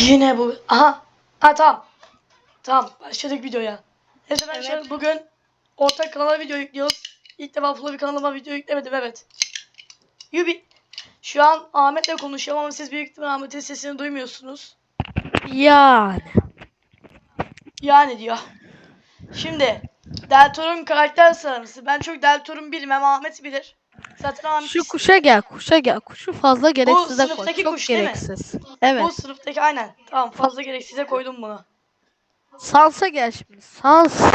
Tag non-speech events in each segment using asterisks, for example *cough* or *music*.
Yine bu. Aha. Ha tamam. Tamam başladık videoya. Evet arkadaşlar Evet. bugün ortak kanala video yüklüyoruz. İlk defa bir kanalıma video yüklemedim evet. Yubi. Şu an Ahmet'le konuşuyorum ama siz büyük ihtimalle Ahmet'in sesini duymuyorsunuz. Yani. Yani diyor. Şimdi Deltor'un karakter sıralaması. Ben çok Deltor'un bilmem Ahmet bilir. Zaten Ahmet Şu kuşa gel, kuşa gel. Kuşu fazla gereksize koy. Çok kuş gereksiz. bu Evet. sınıftaki aynen. Tamam fazla gereksize koydum bunu. Sansa gel şimdi. Sans.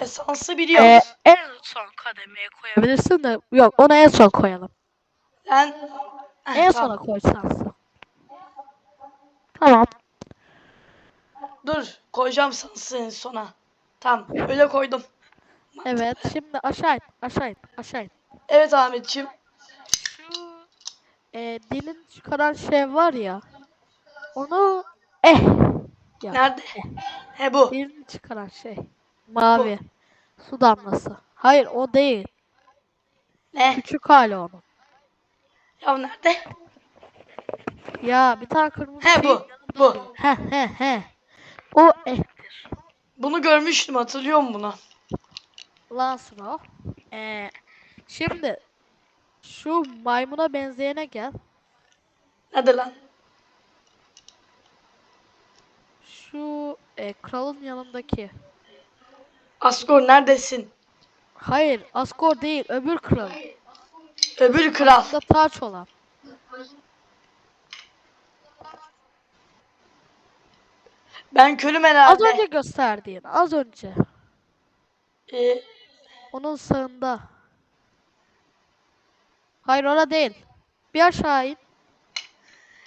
Esansı biliyoruz. Ee, en son kademeye koyabilirsin de yok onu en son koyalım. Ben Heh, En tamam. sona koy Sans'ı. Tamam. Dur koyacağım sansı en sona. Tamam öyle koydum. Evet. Şimdi aşağı in. Aşağı in. Aşağı in. Evet Ahmetciğim. Şu e, dilin çıkaran şey var ya. Onu eh. Ya. Nerede? He bu. Dilini çıkaran şey. Mavi. Su damlası. Hayır o değil. Ne? Küçük hali onun. Ya nerede? Ya bir tane kırmızı He şey- bu. Bu. He he he. O ehtir. Bunu görmüştüm hatırlıyorum bunu. Lansın o. Şimdi şu maymuna benzeyene gel. Nerede lan? Şu e, kralın yanındaki. Asgore neredesin? Hayır, Asgore değil, öbür kral. Öbür kral. Da taç olan. Ben körüm Az herhalde. önce gösterdiğin, az önce. Ee, Onun sağında. Hayır orada değil. Bir aşağı in.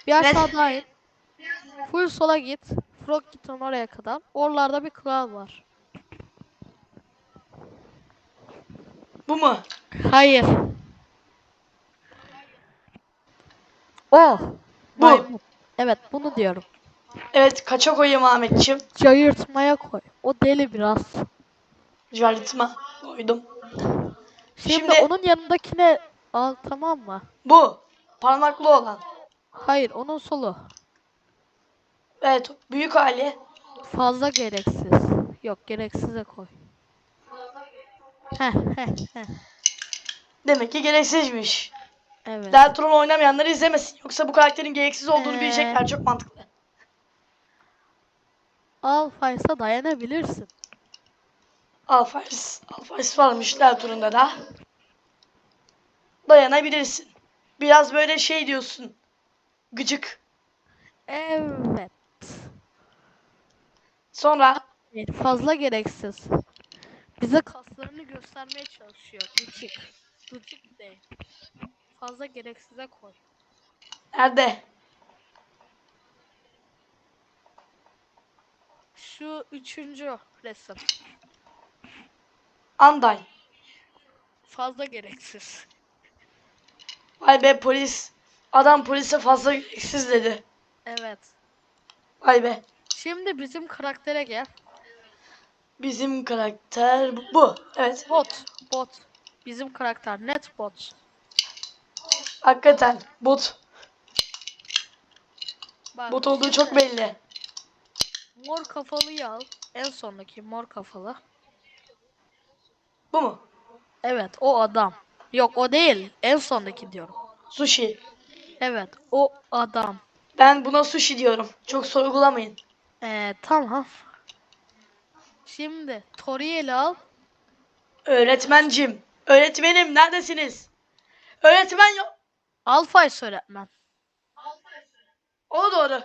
Bir aşağı daha in. Full sola git. Frog git oraya kadar. Oralarda bir kral var. bu mu? Hayır. O. Bu. Maymun. Evet bunu diyorum. Evet kaça koyayım Ahmetciğim? Cayırtmaya koy. O deli biraz. Jaritma koydum. Şimdi, Şimdi- onun yanındakine al tamam mı? Bu. Parmaklı olan. Hayır onun solu. Evet büyük hali. Fazla gereksiz. Yok gereksize koy. Heh heh heh. Demek ki gereksizmiş. Evet. Deltron oynamayanları izlemesin. Yoksa bu karakterin gereksiz olduğunu Ee. bilecekler. Çok mantıklı. Alpha'ysa dayanabilirsin. Alphars. Alphars varmış Deltron'da da. Dayanabilirsin. Biraz böyle şey diyorsun. Gıcık. Evet. Sonra Evet, Fazla gereksiz. Bize kaslarını göstermeye çalışıyor. Gıcık. Gıcık değil. Fazla gereksize koy. nerede? Şu üçüncü resim. Anday. Fazla gereksiz. Vay be polis. Adam polise fazla gereksiz dedi. Evet. Vay be. Şimdi bizim karaktere gel. Bizim karakter bu. bu. Evet. Bot. Bot. Bizim karakter net bot. Hakikaten bot. Bak, Bot olduğu çok belli. Mor kafalıyı al. En sondaki mor kafalı. Bu mu? Evet o adam. Yok o değil. En sondaki diyorum. Sushi. Evet o adam. Ben buna sushi diyorum. Çok sorgulamayın. Ee, tamam. Şimdi Toriel'i al. Öğretmencim. Öğretmenim neredesiniz? Öğretmen yok. Alpha'yı öğretmen. O doğru.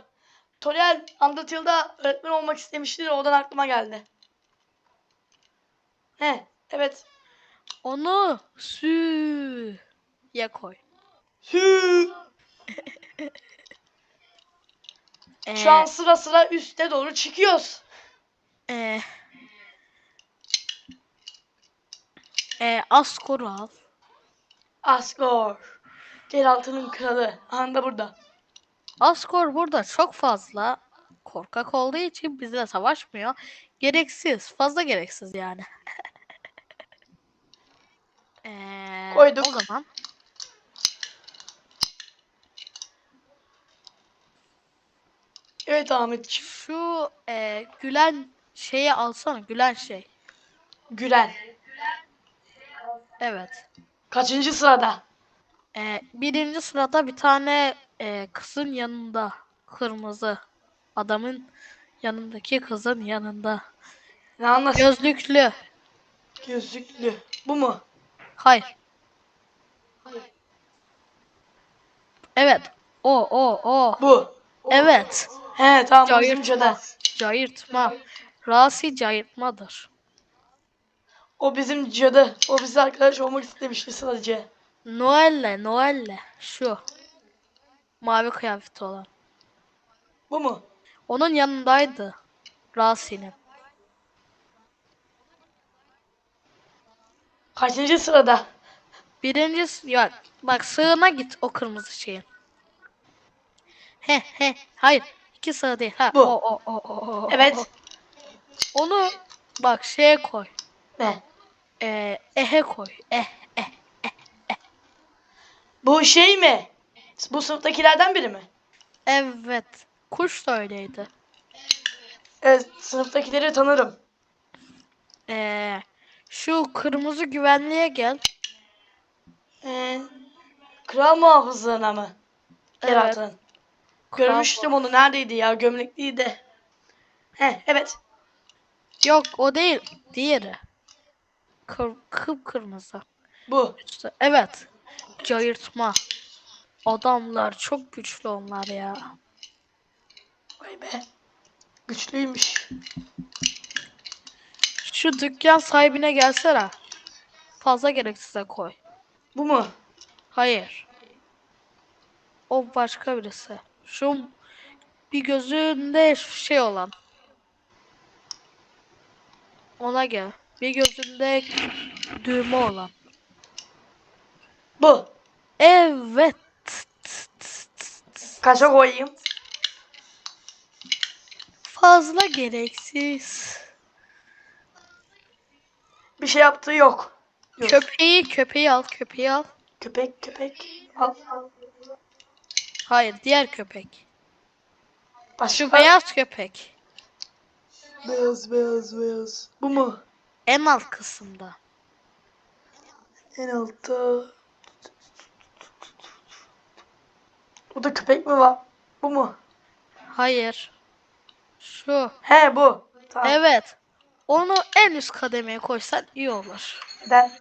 Toriel Undertale'da öğretmen olmak istemişti de oradan aklıma geldi. He, evet. Onu süye koy. Hü. *laughs* Ee, Şu an sıra sıra üste doğru çıkıyoruz. ee, ee, Askor'u al. Asgore. Geraltının kralı. Anda burada. Asgore burada çok fazla korkak olduğu için bizle savaşmıyor. Gereksiz. Fazla gereksiz yani. *laughs* ee, Koyduk. O zaman Evet Ahmetciğim. Şu e, gülen şeyi alsana. Gülen şey. Gülen. Evet. Kaçıncı sırada? E, birinci sırada bir tane e, kızın yanında. Kırmızı. Adamın yanındaki kızın yanında. Ne anlatıyorsun? Gözlüklü. Gözlüklü. Bu mu? Hayır. Evet. O o o. Bu. Evet. He tamam Cayırtma. Cayırtma. Rasi cayırtmadır. O bizim cadı. O bize arkadaş olmak istemişti sadece. Noel'le Noel'le. Şu. Mavi kıyafeti olan. Bu mu? Onun yanındaydı. Rasi'nin. Kaçıncı sırada? Birincisi ya bak sığına git o kırmızı şeyin. He he hayır iki sığ değil ha Bu. o o o o o, o. Evet. Onu bak şeye koy. Ne? Ee, ehe koy. Eh eh. Bu şey mi? Bu sınıftakilerden biri mi? Evet. Kuş da öyleydi. Evet sınıftakileri tanırım. Ee, şu kırmızı güvenliğe gel. Ee, kral muhafızlığına mı? Evet. Görmüştüm onu neredeydi ya gömlekliydi. He evet. Yok o değil. Diğeri. Kır, kıpkırmızı. Bu. İşte, evet. Cayırtma. Adamlar çok güçlü onlar ya. Vay be. Güçlüymüş. Şu dükkan sahibine gelsene. Fazla gereksize koy. Bu mu? Hayır. O başka birisi. Şu bir gözünde şey olan. Ona gel. Bir gözünde düğme olan. Bu. Evet. Kaça koyayım? Fazla gereksiz. Bir şey yaptığı yok. Yok. Köpeği köpeği al köpeği al. Köpek köpek. Al. Hayır diğer köpek. Başka. Şu beyaz köpek. Beyaz beyaz beyaz. Bu mu? En alt kısımda. En altta. Burada köpek mi var? Bu mu? Hayır. Şu. He bu. Tamam. Evet. Onu en üst kademeye koysan iyi olur. Neden?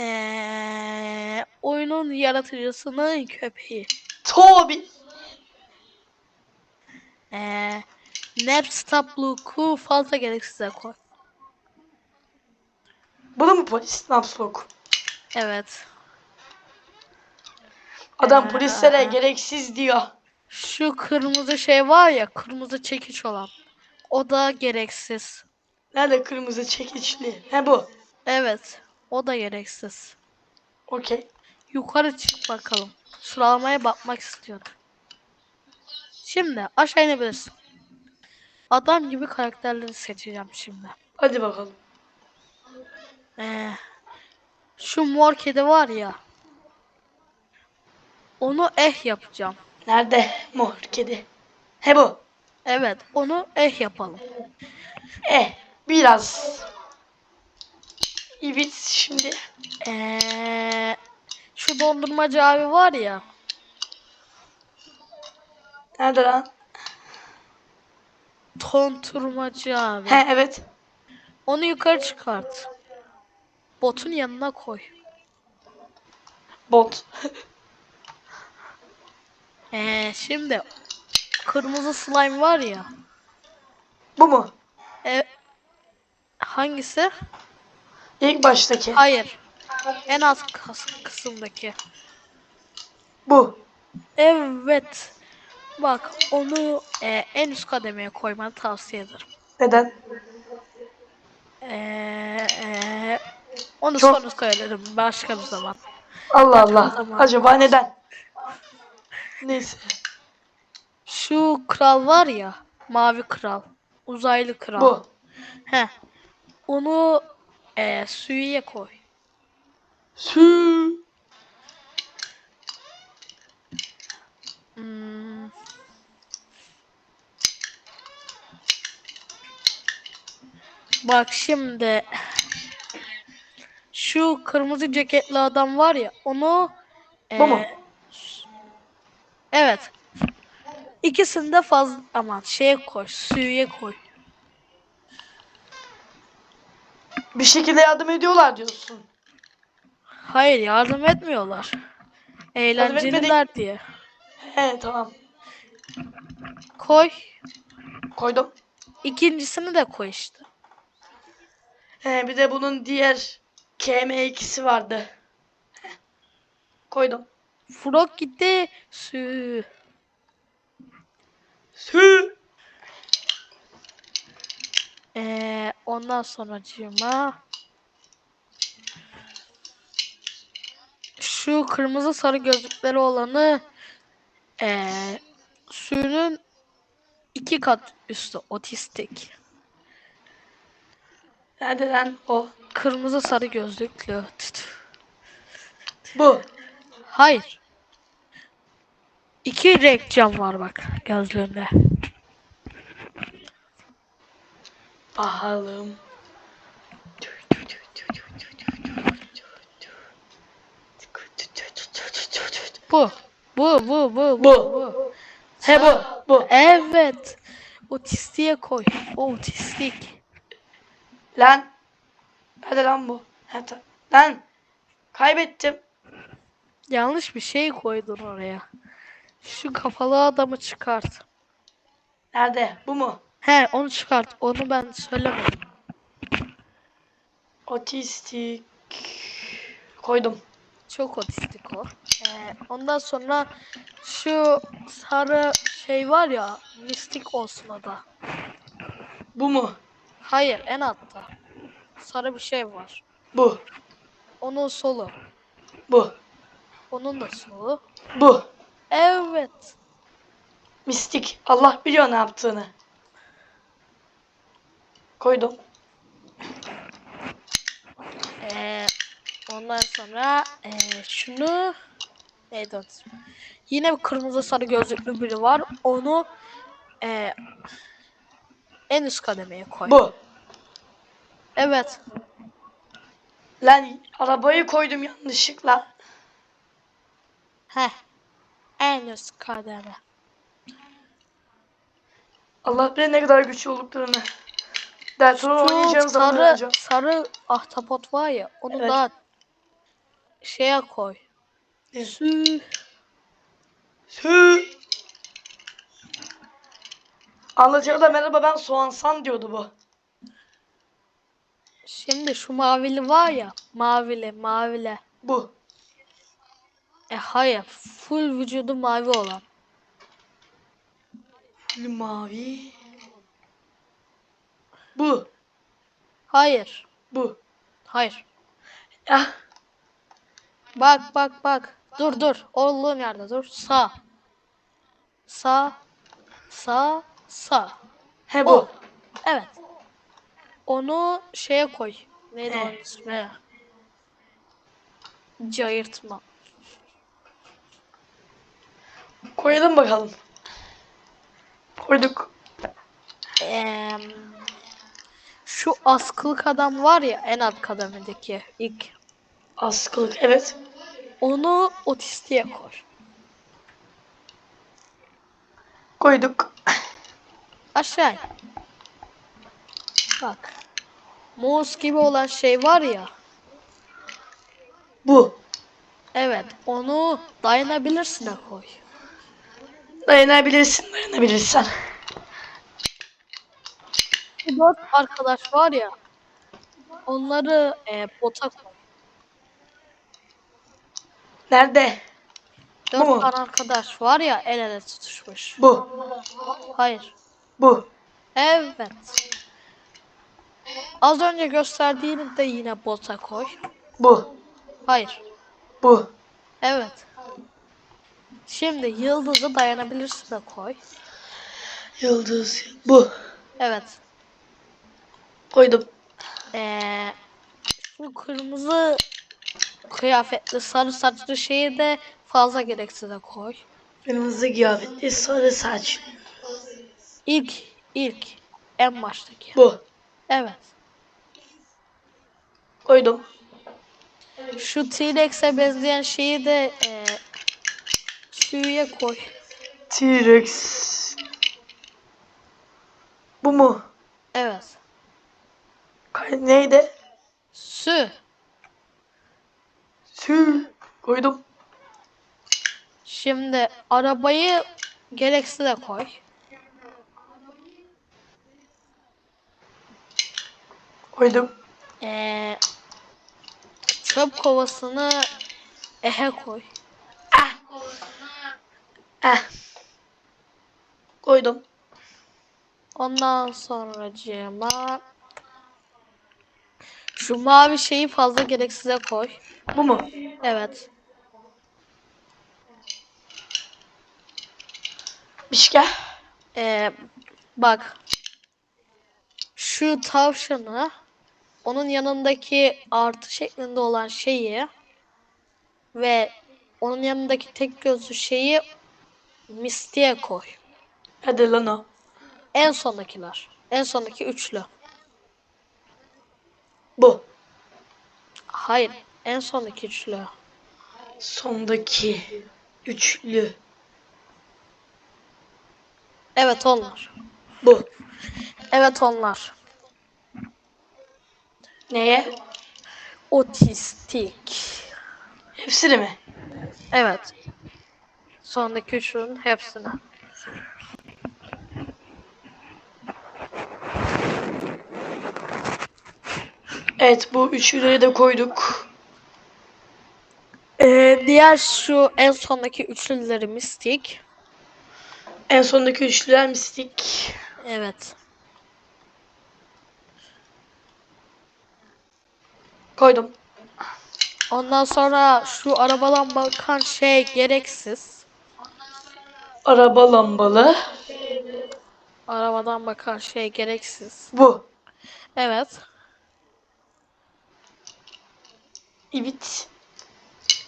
Ee, oyunun yaratıcısının köpeği. Toby. Ee, Napstop Luke'u fazla gereksize koy. Bu da mı polis? Napslock. Evet. Adam Ee, polislere gereksiz diyor. Şu kırmızı şey var ya, kırmızı çekiç olan. O da gereksiz. Nerede kırmızı çekiçli? He bu. Evet, o da gereksiz. Okey. Yukarı çık bakalım. Sıralamaya bakmak istiyorum. Şimdi aşağı inebilirsin. Adam gibi karakterleri seçeceğim şimdi. Hadi bakalım. Ee, şu mor kedi var ya. Onu eh yapacağım. Nerede *laughs* mor kedi? He bu. Evet, onu eh yapalım. Eh biraz. Evet şimdi. Ee, şu dondurmacı abi var ya. Nerede lan? Tonturmacı abi. He evet. Onu yukarı çıkart. Botun yanına koy. Bot. *laughs* Ee, şimdi kırmızı slime var ya. bu mu? E, hangisi? İlk baştaki. Hayır. En az kısımdaki. Bu. Evet. Bak onu e, en üst kademeye koymanı tavsiye ederim. Neden? Ee, e, onu Çok- sonra söylerim başka bir zaman. Allah Allah. Tamam. Acaba neden? Neyse. Şu kral var ya, mavi kral, uzaylı kral. Bu. He onu e, suyuya koy. Su. Hmm. Bak şimdi şu kırmızı ceketli adam var ya onu e, Evet. İkisini de fazla aman şeye koy, suyuya koy. Bir şekilde yardım ediyorlar diyorsun. Hayır yardım etmiyorlar. Eğlenceliler diye. He tamam. Koy. Koydum. İkincisini de koy işte. He bir de bunun diğer KM2'si vardı. Koydum. Frog gitti. Sü. Sü. Ee, ondan sonra cima. Şu kırmızı sarı gözlükleri olanı ee, suyunun iki kat üstü otistik. Nerede lan o? Kırmızı sarı gözlüklü. Bu. Hayır. İki renk cam var bak gözlüğünde. Bakalım. Bu. Bu, bu, bu, bu, Bu. He bu. Bu. Evet. Otistiğe koy. O otistik. Lan. Hadi lan bu. Ta- lan. Kaybettim. Yanlış bir şey koydun oraya. Şu kafalı adamı çıkart. Nerede? Bu mu? He onu çıkart. Onu ben söylemedim. Otistik. Koydum. Çok otistik o. Ee, ondan sonra şu sarı şey var ya mistik olsun o da. Bu mu? Hayır en altta. Sarı bir şey var. Bu. Onun solu. Bu. Onun da solu. Bu. Evet. Mistik. Allah biliyor ne yaptığını. Koydum. Ee, ondan sonra ee, şunu neydi ismi? Yine bir kırmızı sarı gözlüklü biri var. Onu ee, en üst kademeye koy. Bu. Evet. Lan arabayı koydum yanlışlıkla. Heh. En üst kademe. Allah bilir ne kadar güçlü olduklarını. Deltron Şu oynayacağım zaman sarı, öğreneceğim. sarı ahtapot var ya onu Evet. da şeye koy. Ne? Sü. Sü. Anlatıcı da merhaba ben Soğansan diyordu bu. Şimdi şu mavili var ya mavili mavili. Bu. E hayır full vücudu mavi olan. Mavi. Bu. Hayır. Bu. Hayır. Ah. Bak bak bak. Dur dur. Olduğun yerde dur. Sağ. Sağ. Sağ. Sağ. He bu. O. Evet. Onu şeye koy. Neydi Ne? onun ismi? Cayırtma. Koyalım bakalım. Koyduk. Eee, şu askılık adam var ya en alt kademedeki ilk. Askılık. Evet. Onu otistiğe koy. Koyduk. Aşağı. Bak. Mouse gibi olan şey var ya. Bu. Evet. Onu dayanabilirsin de koy. Dayanabilirsin. Dayanabilirsen. Bu dört arkadaş var ya. Onları e, bota koy. Nerede? Dört mu? tane arkadaş var ya el ele tutuşmuş. Bu. Hayır. Bu. Evet. Az önce gösterdiğini de yine bota koy. Bu. Hayır. Bu. Evet. Şimdi yıldızı dayanabilirsin de koy. Yıldız. Bu. Evet. Koydum. Ee, şu kırmızı kıyafetli sarı saçlı şeyi de fazla gereksize koy. Kırmızı kıyafetli sarı saç. İlk, ilk, en baştaki. Bu. Evet. Koydum. Şu T-Rex'e benzeyen şeyi de e, suya koy. T-Rex. Bu mu? Evet. *laughs* Neydi? Su. Sü. Koydum. Şimdi arabayı gereksiz de koy. Koydum. Ee, çöp kovasını ehe koy. Eh. Koydum. Ondan sonra cema şu mavi şeyi fazla gereksize koy. Bu mu? Evet. Bişke. Ee, bak. Şu tavşanı onun yanındaki artı şeklinde olan şeyi ve onun yanındaki tek gözlü şeyi Misty'ye koy. Hadi lan o. En sondakiler. En sondaki üçlü. Bu. Hayır. En sondaki üçlü. Sondaki üçlü. Evet onlar. Bu. Evet onlar. Neye? Otistik. Hepsini mi? Evet. Sondaki üçlünün hepsini. Evet bu üçlüleri de koyduk. Ee, diğer şu en sondaki üçlüleri mistik. En sondaki üçlüler mistik. Evet. Koydum. Ondan sonra şu arabadan bakan şey gereksiz. Araba lambalı. Arabadan bakan şey gereksiz. Bu. Evet. Evet.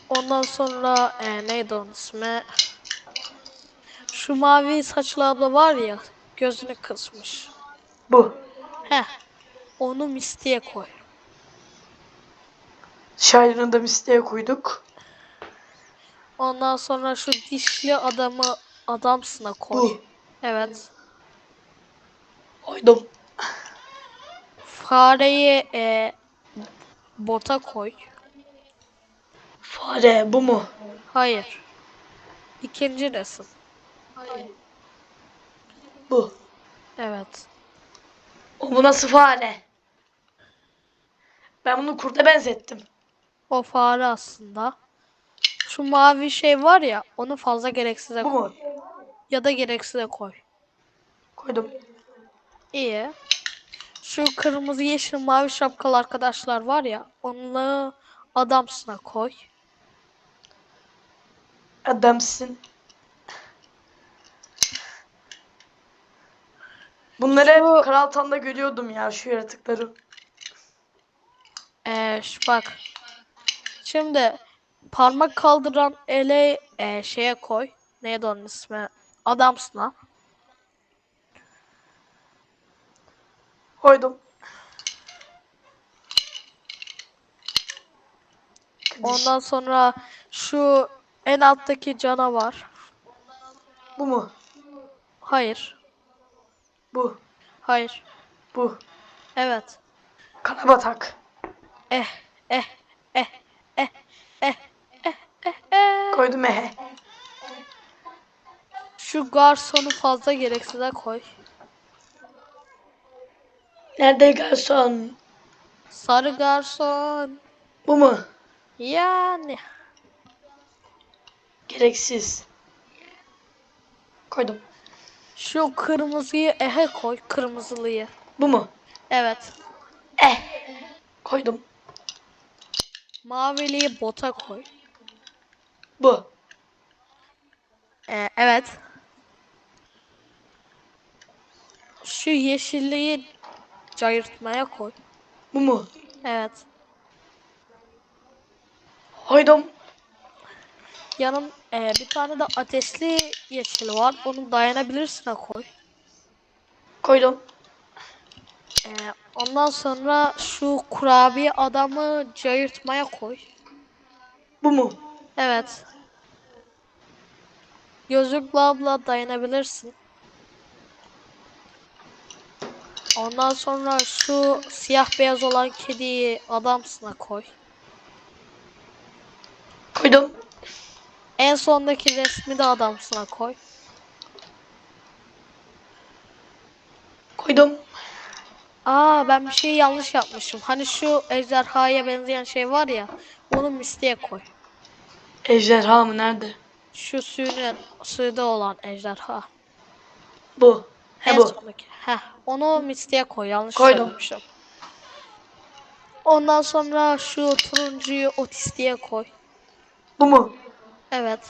Ondan sonra e, neydi onun ismi? Şu mavi saçlı abla var ya gözünü kısmış. Bu. Heh. Onu mistiye koy. Şairini da mistiğe koyduk. Ondan sonra şu dişli adamı adamsına koy. Bu. Evet. Koydum. Fareyi e, bota koy. Fare bu mu? Hayır. İkinci resim. Bu. Evet. O bu nasıl fare? Ben bunu kurda benzettim. O fare aslında. Şu mavi şey var ya onu fazla gereksize Bu koy. mu? Ya da gereksize koy. Koydum. İyi. Şu kırmızı yeşil mavi şapkalı arkadaşlar var ya onları adamsına koy. Adamsın. Bunları hep Şu- Tan'da görüyordum ya şu yaratıkları. Ee, şu bak. Şimdi parmak kaldıran ele e, şeye koy. Neydi onun ismi? Adamsına. Koydum. Ondan sonra şu en alttaki canavar. Bu mu? Hayır. Bu. Hayır. Bu. Evet. Karabatak. Eh eh eh eh eh eh eh eh. Koydum ehe. Şu garsonu fazla gereksize koy. Nerede garson? Sarı garson. Bu mu? Yani. Gereksiz. Koydum. Şu kırmızıyı ehe koy. Kırmızılıyı. Bu mu? Evet. Eh. Koydum. Maviliyi bota koy. Bu. Ee, evet. Şu yeşilliği cayırtmaya koy. Bu mu? Evet. Koydum. Yanım ee, bir tane de ateşli yeşil var. Onu dayanabilirsine koy. Koydum. Ee, Ondan sonra şu kurabiye adamı cayırtmaya koy. Bu mu? Evet. Gözlüklü abla dayanabilirsin. Ondan sonra şu siyah beyaz olan kediyi adamsına koy. Koydum. En sondaki resmi de adamsına koy. Koydum. Aa ben bir şey yanlış yapmışım. Hani şu ejderhaya benzeyen şey var ya. Onu misliye koy. Ejderha mı? Nerede? Şu suyun suyda olan ejderha. Bu. He En bu. sondaki. Heh, onu misliye koy. Yanlış Koydum. söylemişim. Ondan sonra şu turuncuyu otistiye koy. Bu mu? Evet.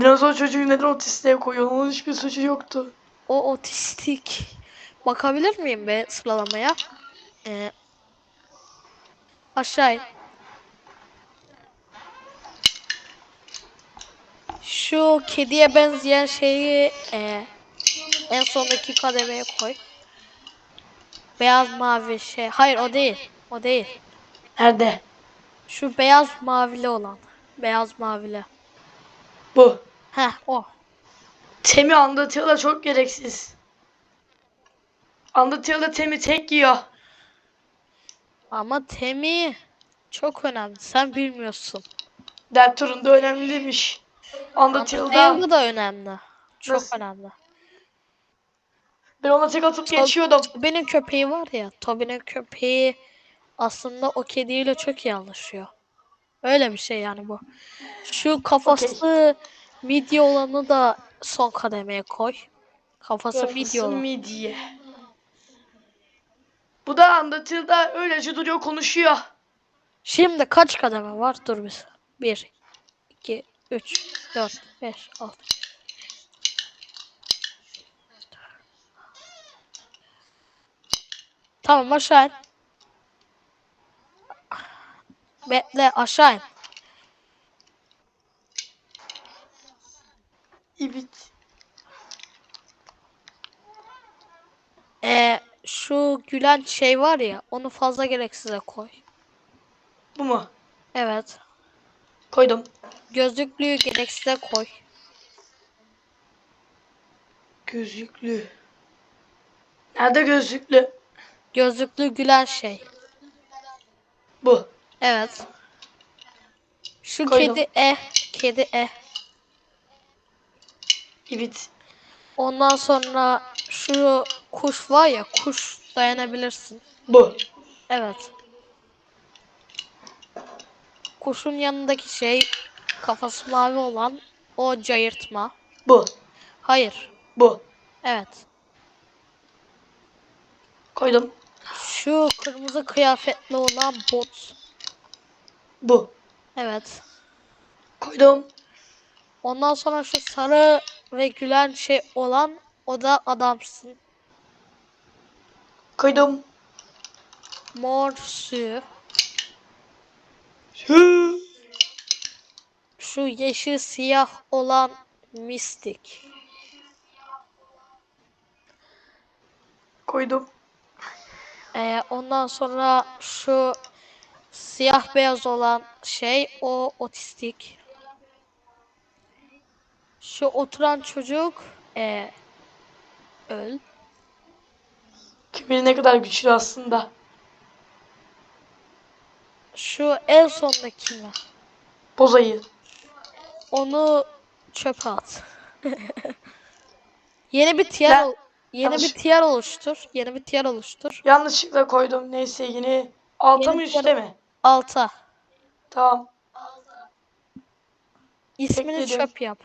Dinozor çocuğu neden otistliğe koyuyor? Onun hiçbir suçu yoktu. O otistik. Bakabilir miyim be sıralamaya? Ee, aşağı in. Şu kediye benzeyen şeyi e, en sondaki kademeye koy. Beyaz mavi şey. Hayır o değil. O değil. Nerede? Şu beyaz mavili olan. Beyaz mavili. Bu. Heh o. Temi Undertale'a çok gereksiz. Undertale'da Temi tek yiyor. Ama Temi çok önemli. Sen bilmiyorsun. Deltarune da önemliymiş. Undertale'da Undertale'da da önemli. Çok Nasıl? önemli. ben ona tek atıp geçiyordum. Toby'nin köpeği var ya. Toby'nin köpeği aslında o kediyle çok iyi anlaşıyor. Öyle bir şey yani bu. Şu kafası midye olanı da son kademeye koy. Kafası midye Kafası olan. midye. Bu da Undertale'da öylece duruyor konuşuyor. Şimdi kaç kademe var? Dur bir. 1, 2, 3, 4, 5, 6. Tamam aşağı in. Bekle aşağı in. Evet. Ee, şu gülen şey var ya onu fazla gereksize koy. Bu mu? Evet. Koydum. Gözlüklüyü gereksize koy. Gözlüklü. Nerede gözlüklü? Gözlüklü gülen şey. Bu. Evet. Şu Koydum. kedi e. Kedi e. Evet. Ondan sonra şu kuş var ya kuş dayanabilirsin. Bu. Evet. Kuşun yanındaki şey kafası mavi olan o cayırtma. Bu. Hayır. Bu. Evet. Koydum. Şu kırmızı kıyafetli olan bot. Bu. Evet. Koydum. Ondan sonra şu sarı ve gülen şey olan o da adamsın. Koydum. Mor suyu. Hı. Şu yeşil siyah olan mistik. Koydum. Ee, ondan sonra şu siyah beyaz olan şey o otistik. Şu oturan çocuk ee, öl. Kim bilir ne kadar güçlü aslında. Şu en sondaki mi? Bozayı. Onu çöpe at. *laughs* yeni bir tier Ben- yeni yanlış- bir tier oluştur. Yeni bir tier oluştur. Yanlışlıkla koydum. Neyse yine alta Yeni mı üstte mi? Alta. Tamam. İsmini Ekledim. çöp yap.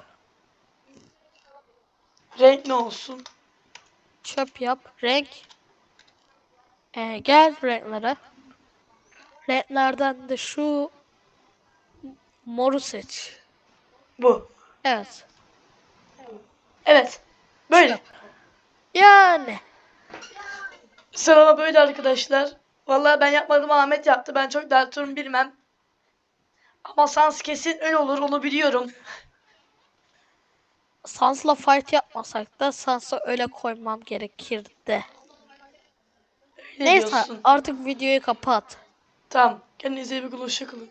Renk ne olsun? Çöp yap. Renk. Ee, gel renklere. Renklerden de şu moru seç. Bu. Evet. Evet. Böyle. Yani. Sıralama böyle arkadaşlar. Vallahi ben yapmadım Ahmet yaptı. Ben çok Deltarune bilmem. Ama Sans kesin öyle olur onu biliyorum. Sans'la fight yapmasak da Sans'a öyle koymam gerekirdi. Ne Neyse diyorsun? artık videoyu kapat. Tamam. Kendinize iyi bakın. Hoşçakalın.